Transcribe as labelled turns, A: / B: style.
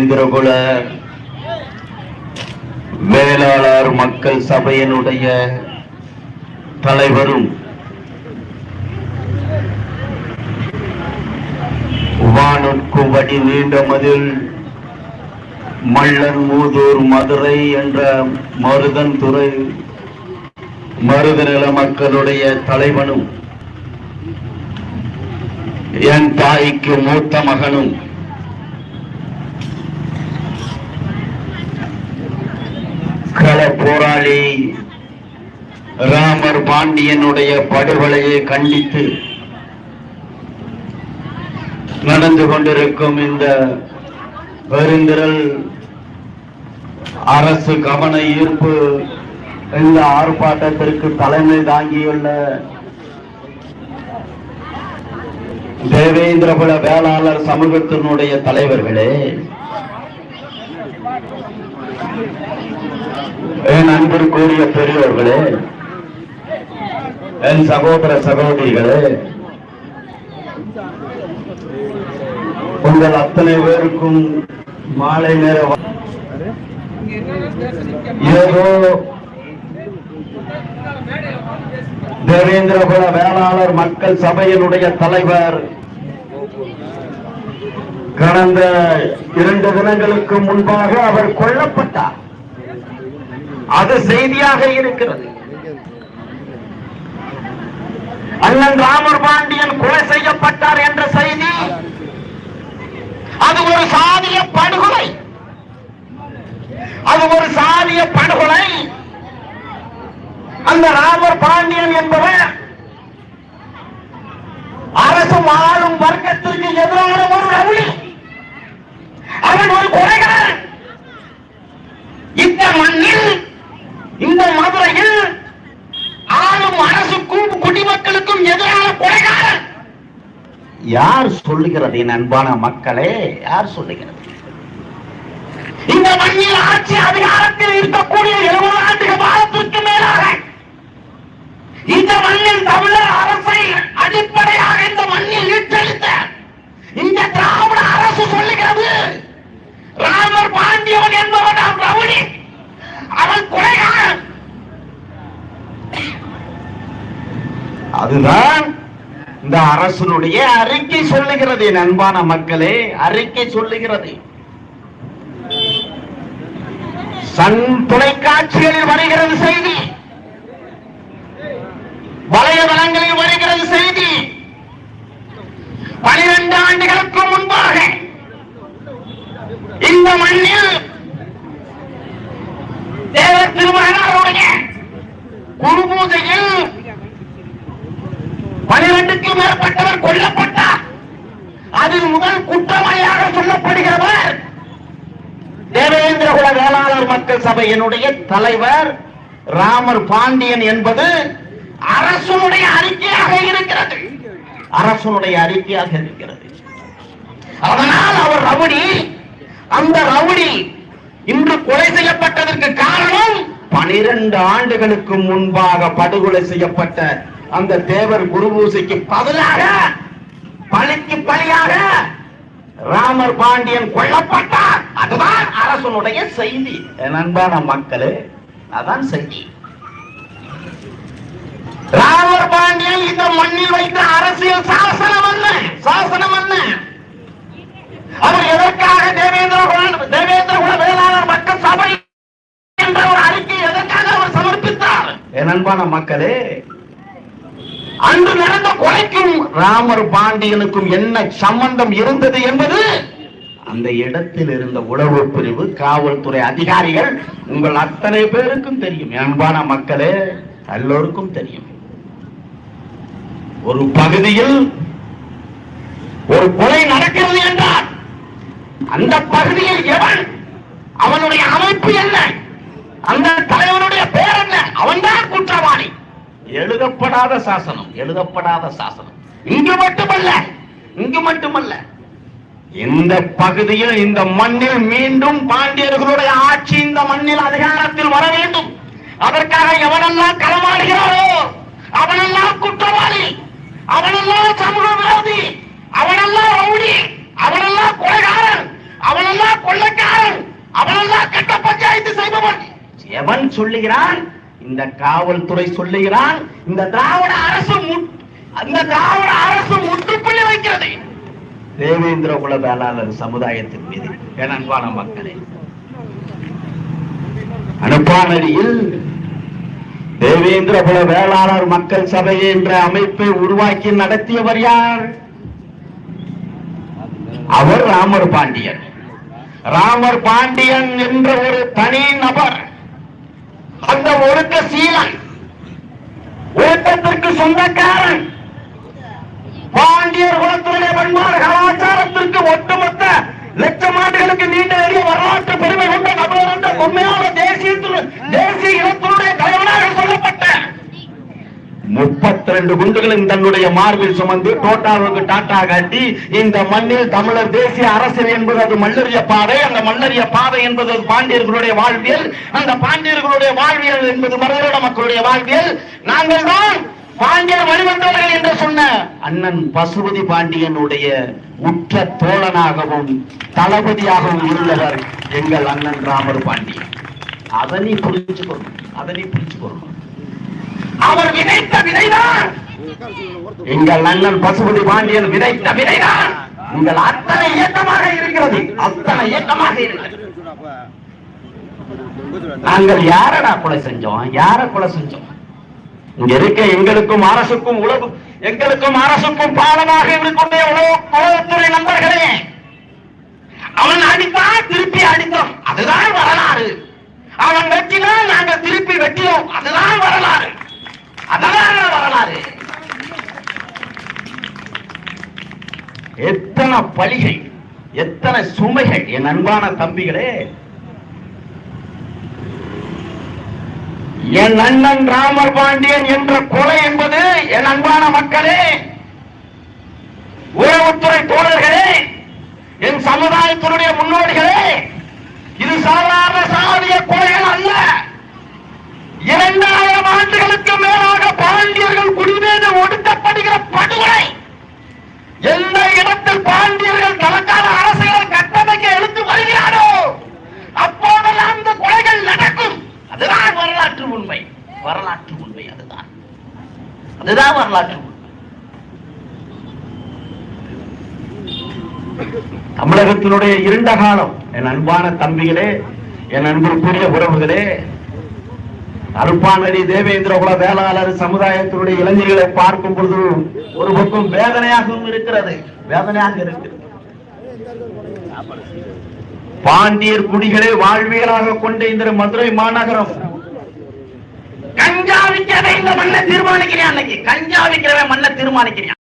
A: தேவேந்திரகுல வேளாளர் மக்கள் சபையினுடைய தலைவரும் வானுக்கும் வடி நீண்ட மதில் மல்லன் மூதூர் மதுரை என்ற மருதன் துறை மருதநில மக்களுடைய தலைவனும் என் தாய்க்கு மூத்த மகனும் கள போராளி ராமர் பாண்டியனுடைய படுகொலையை கண்டித்து நடந்து கொண்டிருக்கும் இந்த பெருந்திரல் அரசு கவன ஈர்ப்பு இந்த ஆர்ப்பாட்டத்திற்கு தலைமை தாங்கியுள்ள தேவேந்திரகுல வேளாளர் சமூகத்தினுடைய தலைவர்களே என் அன்பிற்குரிய பெரியோர்களே என் சகோதர சகோதரிகளே உங்கள் அத்தனை பேருக்கும் மாலை நேர ஏதோ தேவேந்திரகுல வேளாளர் மக்கள் சபையினுடைய தலைவர் கடந்த இரண்டு தினங்களுக்கு முன்பாக அவர் கொல்லப்பட்டார். அது செய்தியாக இருக்கிறது. அண்ணன் ராமர் பாண்டியன் கொலை செய்யப்பட்டார் என்ற செய்தி அது ஒரு சாதிய படுகொலை. அது ஒரு சாதிய படுகொலை. அந்த ராமர் பாண்டியன் என்பவர் அரசு ஆளும் வர்க்கத்திற்கு எதிரான ஒரு ரவுடி அவன் ஒரு கொலைகாரன் இந்த மண்ணில் இந்த மதுரையில் ஆளும் அரசுக்கும் குடிமக்களுக்கும் எதிரான கொலைகாரன் யார் சொல்லுகிறது என் அன்பான மக்களே? யார் சொல்லுகிறது? இந்த மண்ணில் ஆட்சி அதிகாரத்தில் இருக்கக்கூடிய எழுபது ஆண்டு காலத்திற்கு மேலாக இந்த மண்ணில் தமிழர் அரசை அடிப்படையாக இந்த மண்ணில் ஈட்டெடுத்த இந்த திராவிட அரசு சொல்லுகிறது ராமர் பாண்டியவன் என்பவன் நாம் ரவுடி அவன் கொலைகாரன். அதுதான் இந்த அரசனுடைய அறிக்கை சொல்லுகிறது அன்பான மக்களே அறிக்கை சொல்லுகிறது. சன் தொலைக்காட்சிகளில் வருகிறது செய்தி. வலைதளங்களில் வருகிறது செய்தி. பனிரெண்டு ஆண்டுகளுக்கு முன்பாக இந்த மண்ணில் தேவ திருமகனாருடைய குரு அதில் முதல் குற்றவாளியாக சொல்லப்படுகிறவர் தேவேந்திர குல வேளாளர் மக்கள் சபையினுடைய தலைவர் ராமர் பாண்டியன் என்பது அரசனுடைய அறிக்கையாக இருக்கிறது. அரசனுடைய அறிக்கையாக இருக்கிறது. அதனால் அவர் ரவுடி. அந்த ரவுடி இன்று கொலை செய்யப்பட்டதற்கு காரணம் பனிரெண்டு ஆண்டுகளுக்கு முன்பாக படுகொலை செய்யப்பட்ட அந்த தேவர் குருபூசைக்கு பதிலாக பழிக்கு பலியாக ராமர் பாண்டியன் கொல்லப்பட்டார். அதுதான் அரசனுடைய செய்தி. என் அன்பான மக்களே அதான் செய்தி. ராமர் பாண்டியன் இந்த மண்ணில் வைத்த அரசியல் சாசனம் அல்ல சாசனம் அல்ல அவர் எதற்காக தேவேந்திர குல- தேவேந்திர குல வேளாளர் மக்கள் சபை என்ற ஒரு அறிக்கை எதற்காக அவர் சமர்ப்பித்தார்? என் அன்பான மக்களே அன்று நடந்த கொலைக்கும் ராமர் பாண்டியனுக்கும் என்ன சம்பந்தம் இருந்தது என்பது அந்த இடத்தில் இருந்த உளவு பிரிவு காவல்துறை அதிகாரிகள் உங்கள் அத்தனை பேருக்கும் தெரியும். அன்பான மக்களே எல்லோருக்கும் தெரியும். ஒரு பகுதியில் ஒரு கொலை நடக்கிறது என்றால் அந்த பகுதியில் எவன் அவனுடைய அமைப்பு என்ன? அந்த தலைவனுடைய பேர் எழுதப்படாத சாசனம் எழுதப்படாத சாசனம். இங்கு மட்டுமல்ல இங்கு மட்டுமல்ல. இந்த பகுதியில் இந்த மண்ணில் மீண்டும் பாண்டியர்களுடைய ஆட்சி இந்த மண்ணில் அதிகாரத்தில் வர வேண்டும். அதற்காக எவனெல்லாம் களமாடுகிறாரோ அவனெல்லாம் குற்றவாளி அவனெல்லாம் சமூக விரோதி அவனெல்லாம் ரவுடி அவனெல்லாம் கொலைகாரன் அவனெல்லாம் கொள்ளைக்காரன் அவனெல்லாம் கட்ட பஞ்சாயத்து செய்பவன். எவன் சொல்லுகிறான்? இந்த காவல்துறை சொல்லுகிறான் இந்த திராவிட அரசு அந்த திராவிட அரசு முற்றுப்புள்ளி வைக்கிறது. தேவேந்திர குல வேளாளர் சமுதாயத்தின் மீது என் அன்பான மக்களே. அனுப்பானடியில் தேவேந்திர குல வேளாளர் மக்கள் சபை என்ற அமைப்பை உருவாக்கி நடத்தியவர் யார்? அவர் ராமர் பாண்டியன். ராமர் பாண்டியன் என்ற ஒரு தனி நபர். அந்த ஒழுக்க சீலன். ஒழுக்கத்திற்கு சொந்தக்காரன். பாண்டியர் குலத்துடைய பண்பாடு கலாச்சாரத்திற்கு ஒட்டுமொத்த லட்சம் ஆண்டுகளுக்கு நீண்ட நெடிய வரலாற்று பெருமை கொண்ட நபர் என்ற உண்மையான தேசியத்தின் தேசிய இனத்தினுடைய தலைவனாக சொல்லப்பட்ட முப்பத்தி ரெண்டு குண்டுகளும் தன்னுடைய மார்பில் சுமந்து டோட்டாவுக்கு டாட்டா காட்டி இந்த மண்ணில் தமிழர் தேசிய அரசியல் என்பது அது மல்லரிய பாதை. அந்த மல்லரிய பாதை என்பது அது பாண்டியர்களுடைய வாழ்வியல். அந்த பாண்டியர்களுடைய வாழ்வியல் என்பது மருதோட மக்களுடைய வாழ்வியல். நாங்கள் தான் பாண்டியர் வழிவந்தவர்கள் என்று சொன்ன அண்ணன் பசுபதி பாண்டியனுடைய உற்ற தோழனாகவும் தளபதியாகவும் இருந்தவர் எங்கள் அண்ணன் ராமர் பாண்டியன். அதனை நீ புரிஞ்சுக்கணும் அதனை நீ புரிஞ்சுக்கணும் அவர் விதைத்த விதைதான். எங்கள் அண்ணன் பசுபதி பாண்டியன் விதைத்த விதைதான். உங்கள் அத்தனை இயக்கமாக இருக்கிறது. அத்தனை இயக்கமாக இருக்கிறது. நாங்கள் யாரடா கொலை செஞ்சோம்? யார கொலை செஞ்சோம்? இங்க இருக்க எங்களுக்கும் அரசுக்கும் உழவு எங்களுக்கும் அரசுக்கும் பாலமாக இருக்கக்கூடிய உலக உலகத்துறை நண்பர்களே அவன் அடித்தான் திருப்பி அடித்தோம். அதுதான் வரலாறு. அவன் வெட்டினால் நாங்கள் திருப்பி வெட்டினோம். அதுதான் வரலாறு. அதான் வரலாறு. எத்தனை பலிகை எத்தனை சுமைகள் என் அன்பான தம்பிகளே. என் அண்ணன் ராமர் பாண்டியன் என்ற கொலை என்பது என் அன்பான மக்களே உறவுத்துறை தோழர்களே என் சமுதாயத்தினுடைய முன்னோடிகளே இது சாதாரண சாதிய கொலைகள் அல்ல இரண்டாயிரம் ஆண்டுகளுக்கு மேலாக பாண்டியர்கள் குடிமீது ஒடுக்கப்படுகிற படுகொலை எந்த பாண்டியர்கள் தனக்கான அரசுகளை கட்டமைக்க எழுத்து வருகிறாரோ? அப்போதெல்லாம் இந்த கொலைகள் நடக்கும். அதுதான் வரலாற்று உண்மை. வரலாற்று உண்மை அதுதான். அதுதான் வரலாற்று உண்மை. தமிழகத்தினுடைய இருண்ட காலம். என் அன்பான தம்பிகளே என் அன்பிற்குரிய உறவுகளே அருப்பாநடி தேவேந்திர குல வேளாளர் சமுதாயத்தினுடைய இளைஞர்களை பார்க்கும் பொழுது ஒரு பக்கம் வேதனையாகவும் இருக்கிறது. வேதனையாக இருக்கு. பாண்டியர் குடிகளை வாழ்வியலாக கொண்ட இந்த மதுரை மாநகரம். கஞ்சா விற்கிறவன் இந்த மண்ணை தீர்மானிக்கிறேன் அன்னைக்கு. கஞ்சா விற்கிறவன் மண்ணை தீர்மானிக்கிறேன்.